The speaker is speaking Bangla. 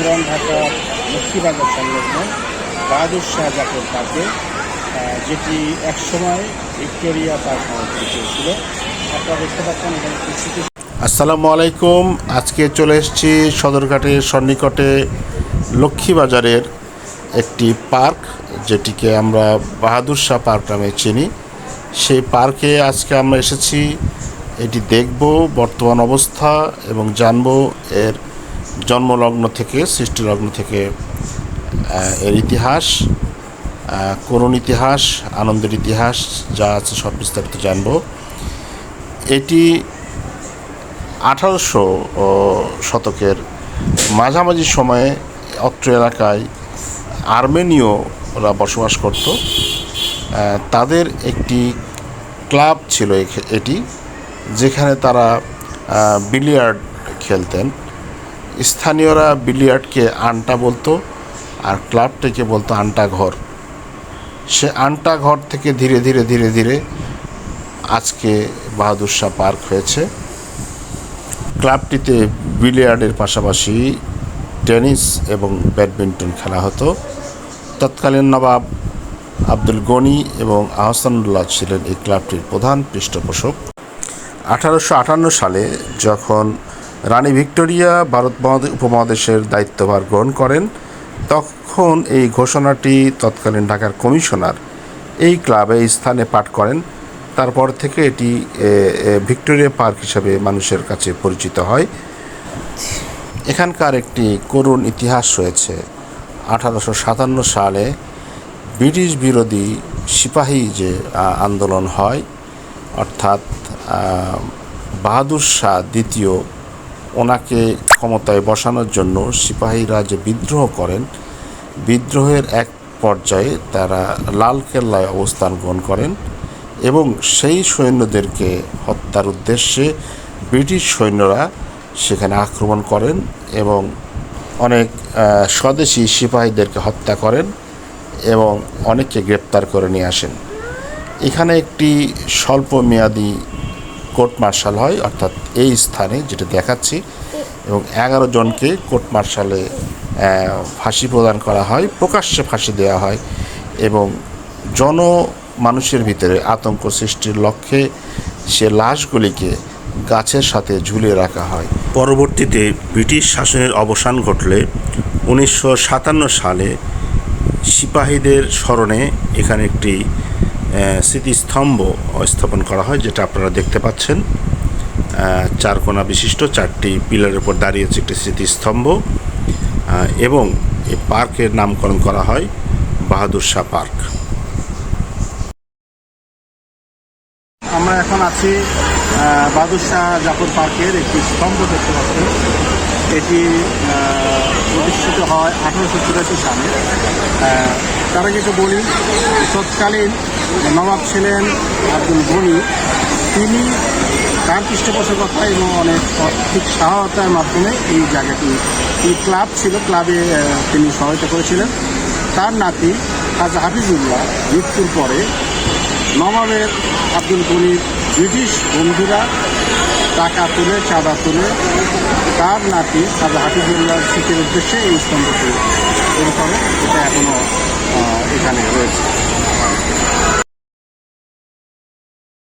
পুরান ঢাকা লক্ষ্মীবাজার সংলগ্ন বাহাদুর শাহ জাফর পার্কে যেটি একসময় ভিক্টোরিয়া পার্ক নামে পরিচিত আপনারা দেখতে পাচ্ছেন এখানে কিছু আসসালামু আলাইকুম। আজকে চলে এসেছি সদরঘাটের সন্নিকটে লক্ষ্মীবাজারের একটি পার্ক, যেটিকে আমরা বাহাদুর শাহ পার্ক নামে চিনি। সেই পার্কে আজকে আমরা এসেছি। এটি দেখব বর্তমান অবস্থা এবং জানব এর জন্মলগ্ন থেকে, সৃষ্টিলগ্ন থেকে এর ইতিহাস করুণ ইতিহাস, আনন্দের ইতিহাস, যা আছে সব বিস্তারিত জানব। এটি আঠারোশো শতকের মাঝামাঝি সময়ে অত্র এলাকায় আর্মেনীয়রা বসবাস করত। তাদের একটি ক্লাব ছিল এটি, যেখানে তারা বিলিয়ার্ড খেলতেন। স্থানীয়রা বিলিয়ার্ডকে আন্টা বলতো আর ক্লাবটিকে বলতো আন্টা ঘর। সে আন্টা ঘর থেকে ধীরে ধীরে ধীরে ধীরে আজকে বাহাদুর শাহ পার্ক হয়েছে। ক্লাবটিতে বিলিয়ার্ডের পাশাপাশি টেনিস এবং ব্যাডমিন্টন খেলা হতো। তৎকালীন নবাব আব্দুল গনি এবং আহসানুল্লাহ ছিলেন এই ক্লাবটির প্রধান পৃষ্ঠপোষক। আঠারোশো আটান্ন সালে যখন রানী ভিক্টোরিয়া ভারত মহাদে- উপমহাদেশের দায়িত্বভার গ্রহণ করেন। তখন এই ঘোষণাটি তৎকালীন ঢাকার কমিশনার এই ক্লাবে স্থানে পাঠ করেন। তারপর থেকে এটি ভিক্টোরিয়া পার্ক হিসাবে মানুষের কাছে পরিচিত হয়। এখানকার একটি করুণ ইতিহাস রয়েছে। আঠারোশো সাতান্ন সালে ব্রিটিশ বিরোধী সিপাহী যে আন্দোলন হয়, অর্থাৎ বাহাদুর শাহ দ্বিতীয় ওনাকে ক্ষমতায় বসানোর জন্য সিপাহীরা যে বিদ্রোহ করেন, বিদ্রোহের এক পর্যায়ে তারা লালকেল্লায় অবস্থান গ্রহণ করেন এবং সেই সৈন্যদেরকে হত্যার উদ্দেশ্যে ব্রিটিশ সৈন্যরা সেখানে আক্রমণ করেন এবং অনেক স্বদেশি সিপাহীদেরকে হত্যা করেন এবং অনেককে গ্রেপ্তার করে নিয়ে আসেন। এখানে একটি স্বল্প মেয়াদি কোর্ট মার্শাল হয়, অর্থাৎ এই স্থানে যেটা দেখাচ্ছি, এবং এগারো জনকে কোর্ট মার্শালে ফাঁসি প্রদান করা হয়, প্রকাশ্যে ফাঁসি দেওয়া হয়, এবং জন মানুষের ভিতরে আতঙ্ক সৃষ্টির লক্ষ্যে সে লাশগুলিকে গাছের সাথে ঝুলিয়ে রাখা হয়। পরবর্তীতে ব্রিটিশ শাসনের অবসান ঘটলে উনিশশো সাতান্ন সালে সিপাহীদের স্মরণে এখানে একটি স্মৃতিস্তম্ভ স্থাপন করা হয়, যেটা আপনারা দেখতে পাচ্ছেন। চার কোণা বিশিষ্ট, চারটি পিলারের উপর দাঁড়িয়েছে একটি স্মৃতিস্তম্ভ। এবং এই পার্কের নামকরণ করা হয় বাহাদুর শাহ পার্ক। আমরা এখন আছি বাহাদুর শাহ জাফর পার্কের একটি স্তম্ভ দেখতে পাচ্ছি। এটি প্রতিষ্ঠিত হয় আঠারোশো চুরাশি সালে। তার একটু বলি, তৎকালীন নবাব ছিলেন আব্দুল গনি। তিনি তার পৃষ্ঠপোষকতা এবং অনেক আর্থিক সহায়তার মাধ্যমে এই জায়গাটি, এই ক্লাব ছিল, ক্লাবে তিনি সহায়তা করেছিলেন। তার নাতি আজ হাফিজুল্লাহ, মৃত্যুর পরে নবাবের আব্দুল গনির ব্রিটিশ বন্ধুরা টাকা তুলে, চাঁদা তুলে তার নাতি আজ হাফিজুল্লাহর স্মৃতির উদ্দেশ্যে এই স্তম্ভটি তৈরি করে এটা এখনও এখানে রয়েছে